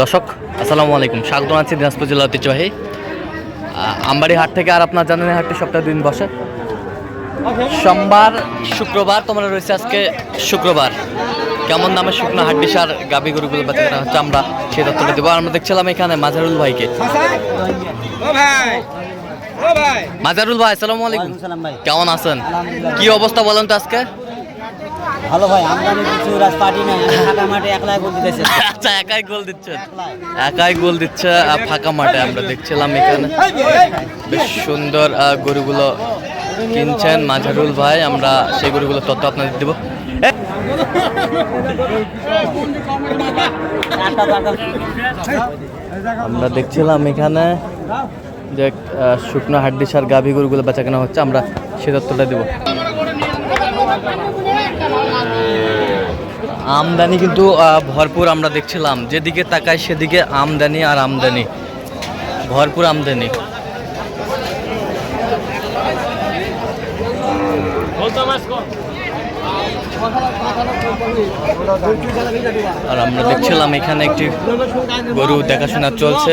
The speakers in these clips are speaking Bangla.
দর্শক আসসালামু আলাইকুম। স্বাগত আছি দিনাজপুর জেলা ঐতিহ্যবাহী। আমবাড়ি হাট থেকে আর আপনার জানেন হাটটি সপ্তাহে দিন বসে। সোমবার শুক্রবার তোমরা রয়েছে আজকে শুক্রবার। কেমন দামে শুকনো হাড্ডি সার গাবি গরুগুলো বেচা কেনা হচ্ছে আমরা সেই তথ্যটা দেবো। আমরা দেখছিলাম এখানে মাজারুল ভাইকে। মাজারুল ভাই আসসালামু আলাইকুম। কেমন আছেন? কি অবস্থা বলেন তো আজকে? ভালো ভাই, আমদানি কিছু রাজ পার্টি নাই ফাঁকা মাঠে একলাই গোল দিতেছে। আচ্ছা একাই গোল দিচ্ছেন একাই গোল দিচ্ছে ফাঁকা মাঠে আমরা দেখছিলাম এখানে। বেশ সুন্দর গরুগুলো কিনছেন মাঝারুল ভাই, আমরা সেই গরুগুলো তথ্য আপনাদের দেবো। আমরা দেখছিলাম এখানে যে শুকনো হাড্ডি সার গাভী গরুগুলো বেচা কেনা হচ্ছে, আমরা সে তথ্যটা দেবো। আমদানি কিন্তু ভরপুর আমরা দেখছিলাম যেদিকে তাকাই সেদিকে আমদানি আর আমদানি ভরপুর আমদানি আর আমরা দেখছিলাম এখানে একটি গরু দেখাশোনা চলছে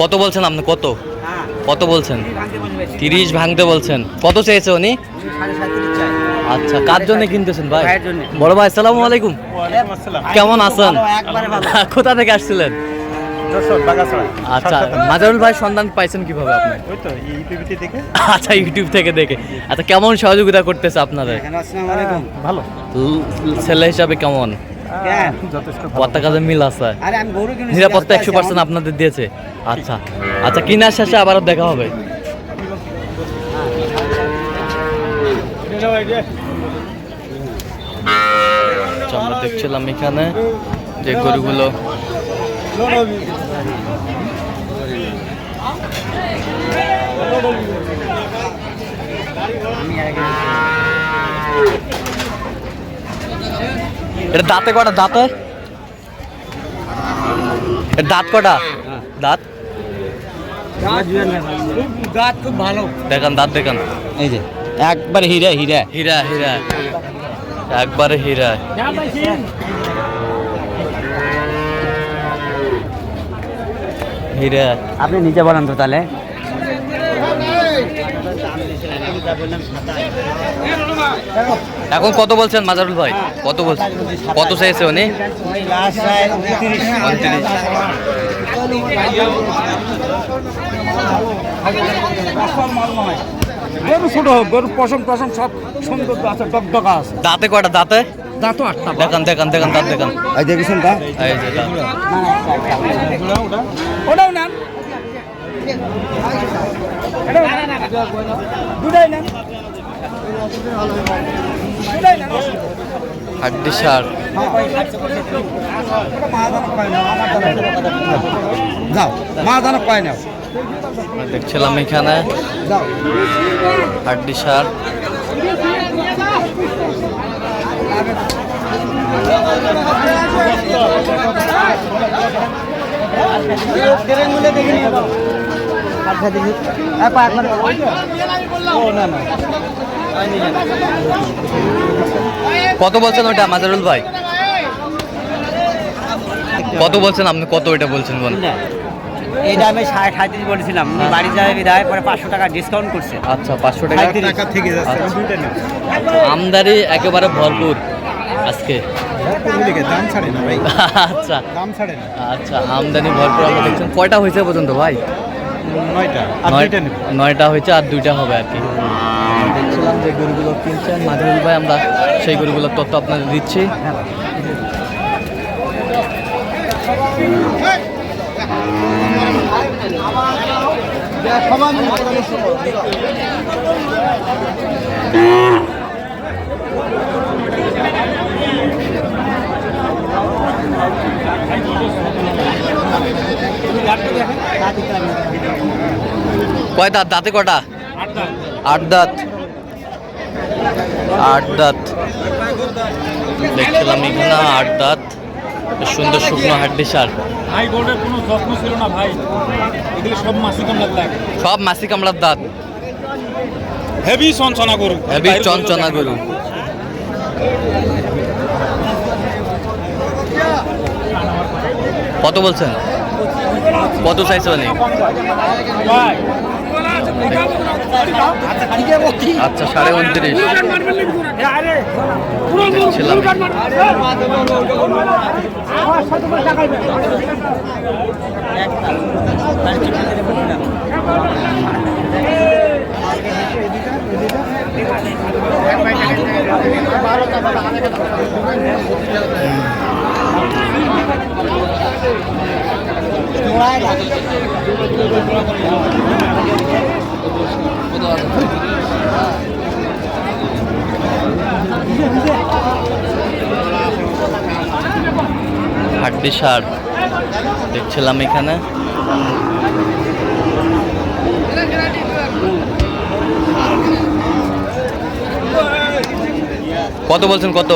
কত বলছেন আপনি? কত? কত বলছেন? তিরিশ ভাঙতে বলছেন। কত চেয়েছে উনি? আচ্ছা কার জন্য কিনতেছেন ভাই? বড় ভাই আসসালামু আলাইকুম। কেমন আছেন? কোথা থেকে আসছিলেন? আচ্ছা মাজারুল ভাই সন্ধান পাইছেন কীভাবে আপনি? আচ্ছা ইউটিউব থেকে দেখে। আচ্ছা কেমন সহযোগিতা করতেছে আপনাদের? ভালো ছেলে হিসাবে কেমন? পতাকাতে মিল আছে। আমি নিরাপত্তা একশো পার্সেন্ট আপনাদের দিয়েছে। আচ্ছা আচ্ছা কিনার শেষে আবারও দেখা হবে। আচ্ছা, আমরা দেখছিলাম এখানে যে গরুগুলো এটা দাঁতে কটা দাঁতে? এর দাঁত কটা দাঁত? খুব ভালো। দেখান দাঁত দেখান। এই যে একবার হিরে হিরে। হীরা হীরা। একবারে হীরা। হীরা। আপনি নিজে বলেন তো তাহলে। এখন কত বলছেন মাজারুল ভাই? কত বলছেন? কত চাইছে উনি? গরু ছোট হোক গরু পশম টসম সব সুন্দর আছে দাঁতে দাঁতে? আটটা দেখান দেখান দেখান দাঁত দেখান। এই দেখেছেন তা এই যে দাঁত। ওটাও নেন। দুটাই হাড্ডি সার যাও মা দানা পায় না। দেখছিলাম এখানে হাড্ডি সার কত বলছেন ওটা মাজারুল ভাই? কত বলছেন আপনি? কত ওইটা বলছেন বল এই দামে সাড়ে সাঁত্রিশ বলেছিলাম। বাড়ি যাবে বিদায় পরে পাঁচশো টাকা ডিসকাউন্ট করছে। আচ্ছা পাঁচশো টাকা। টাকা থেকে যাচ্ছে। আচ্ছা। আমদানি একেবারে ভরপুর আজকে। দাম ছাড়ে না ভাই। আচ্ছা। দাম ছাড়ে না। আচ্ছা আমদানি ভরপুর আমরা দেখছেন কয়টা হয়েছে পর্যন্ত ভাই? নয়টা। নয়টা হয়েছে আর দুইটা হবে আর কি। দেখছিলাম যে গরুগুলো কিনছেন মাঝারুল ভাই আমরা সেই গরুগুলোর তথ্য আপনাদের দিচ্ছি। কয় দাঁত? দাঁতে কটা? আট দাঁত? আট দাঁত। দেখছিলাম এখানে আট দাঁত। সুন্দর শুকনো হাড্ডি সার। ভাই গোল্ডের কোনো যত্ন ছিল না ভাই। এগুলো সব মাসি কামড়ার লাগে সব মাসি কামড়ার দাঁত। হেভি চঞ্চনা গরু। হেভি চঞ্চনা গরু। কত বলছেন? কত চাইছে মানে আচ্ছা সাড়ে উনত্রিশ। দেখছিলাম। হাড্ডি সার দেখছিলাম এখানে। কত বলছেন কত?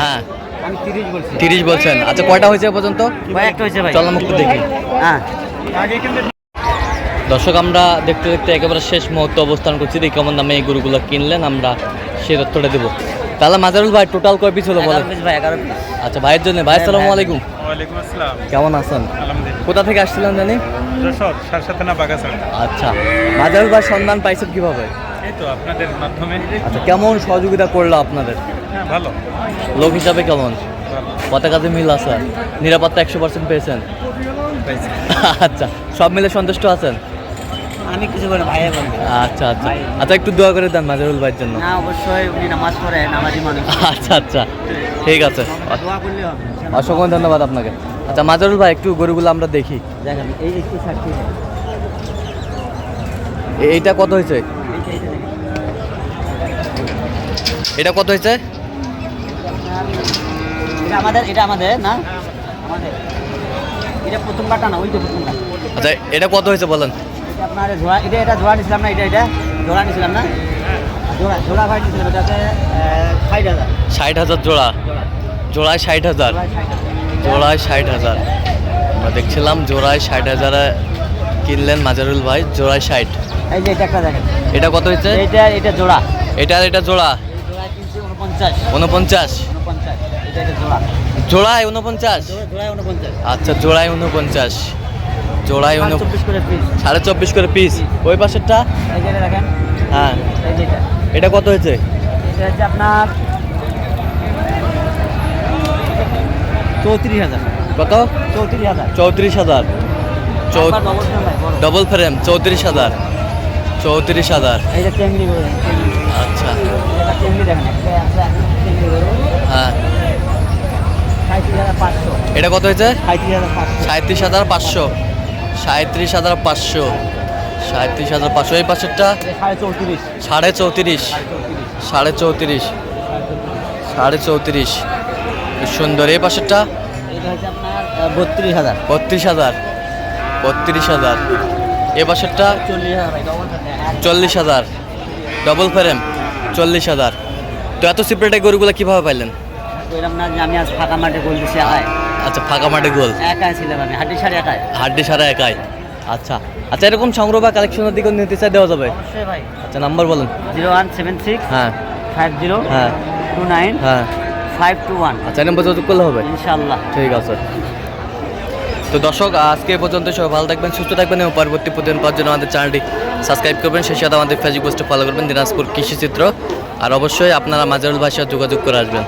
হ্যাঁ তিরিশ বলছেন। আচ্ছা কয়টা হয়েছে পর্যন্ত? চল একটু দেখি। হ্যাঁ। দর্শক আমরা দেখতে দেখতে একেবারে শেষ মুহূর্তে অবস্থান করছি। দেখি কেমন দামে এই গরুগুলো কিনলেন আমরা সেই তথ্যটা দেবো। তাহলে মাজারুল ভাই টোটাল কয় পিস হলো বলেন? আচ্ছা ভাইয়ের জন্য। ভাই আসসালামু আলাইকুম। কেমন আছেন? কোথা থেকে আসছিলেন জানি? আচ্ছা মাজারুল ভাই সন্ধান পাইছেন কীভাবে? আপনাদের মাধ্যমে। আচ্ছা কেমন সহযোগিতা করল আপনাদের? হ্যাঁ ভালো। লোক হিসাবে কেমন? পথে কাজে মিল আছে। নিরাপত্তা একশো পার্সেন্ট পেয়েছেন। আচ্ছা সব মিলে সন্তুষ্ট আছেন? আমি কিছু করে ভাইয়া বলব আচ্ছা আচ্ছা। আচ্ছা একটু দোয়া করে দেন মাজারুল ভাইয়ের জন্য। না অবশ্যই উনি নামাজ পড়ে নামাজি মানুষ। আচ্ছা আচ্ছা। ঠিক আছে। দোয়া করলে অসংখ্য ধন্যবাদ আপনাকে। আচ্ছা মাজারুল ভাই একটু গরুগুলো আমরা দেখি। দেখেন এই একটু সাক্ষী। এইটা কত হয়েছে? এটা কত হয়েছে? এটা আমাদের এটা আমাদের না? আমাদের। এটা প্রথম কাটা না ওইটা প্রথম আচ্ছা এটা কত হয়েছে বলেন? আপনার জোড়া এটা এটা জোড়া নিছিলাম না এটা এটা জোড়া নিছিলাম না? জোড়া জোড়া ভাই নিছিলাম এটা ষাট হাজার। ষাট হাজার জোড়া? জোড়া। জোড়ায় ষাট হাজার? জোড়ায় ষাট হাজার। আমরা দেখছিলাম জোড়ায় ষাট হাজারে কিনলেন মাজারুল ভাই জোড়ায় ষাট। এই যে এটা একটা দেখেন। এটা কত এইটা এটা জোড়া। এটা আর এটা জোড়া? এটা এটা জোড়া। উনপঞ্চাশ? জোড়ায় উনপঞ্চাশ। আচ্ছা জোড়ায় উনপঞ্চাশ। পিস সাড়ে চব্বিশ করে পিস ওই পাশেরটা? হ্যাঁ। এটা। কত হয়েছে? আপনার চৌত্রিশ হাজার। কত? চৌত্রিশ হাজার। চৌত্রিশ হাজার। ডবল ফ্রেম চৌত্রিশ হাজার। চৌত্রিশ হাজার। আচ্ছা। হ্যাঁ। এটা কত হয়েছে? সাঁত্রিশ হাজার পাঁচশো। সাঁত্রিশ হাজার পাঁচশো। সাঁত্রিশ হাজার পাঁচশো। এই পাশেরটা? সাড়ে চৌত্রিশ। সাড়ে চৌত্রিশ। সাড়ে চৌত্রিশ। সাড়ে সুন্দর। এই পাশেরটা? বত্রিশ হাজার। বত্রিশ হাজার। বত্রিশ হাজার। এ পাশেরটা? চল্লিশ হাজার ডবল ফ্রেম চল্লিশ হাজার। তো এত সিপ্রেটে গরুগুলো কীভাবে পাইলেন? আমি আজ ফাঁকা মাঠে দিছি একাই আচ্ছা ফাঁকা মাঠে গোল? একাই ছিলাম আমি হাড্ডি সাড়ে একাই। হাড্ডি সারা একাই? আচ্ছা আচ্ছা এরকম সংগ্রহ বা কালেকশনের দিকে নিতে চাই দেওয়া যাবে? ভাই। আচ্ছা নাম্বার বলুন। জিরো ওয়ান সেভেন সিক্স হ্যাঁ। ফাইভ জিরো হ্যাঁ। টু নাইন হ্যাঁ। Five two one. আচ্ছা নাম্বার যোগাযোগ করলে হবে? ইনশাল্লাহ ঠিক আছে। তো দর্শক আজকে পর্যন্ত সবাই ভালো থাকবেন সুস্থ থাকবেন এবং পরবর্তী প্রতিদিন পাওয়ার জন্য আমাদের চ্যানেলটি সাবস্ক্রাইব করবেন। সেই সাথে আমাদের ফেসবুক পোস্টে ফলো করবেন দিনাজপুর কৃষি চিত্র। আর অবশ্যই আপনারা মাজারুল ভাষা যোগাযোগ করে আসবেন।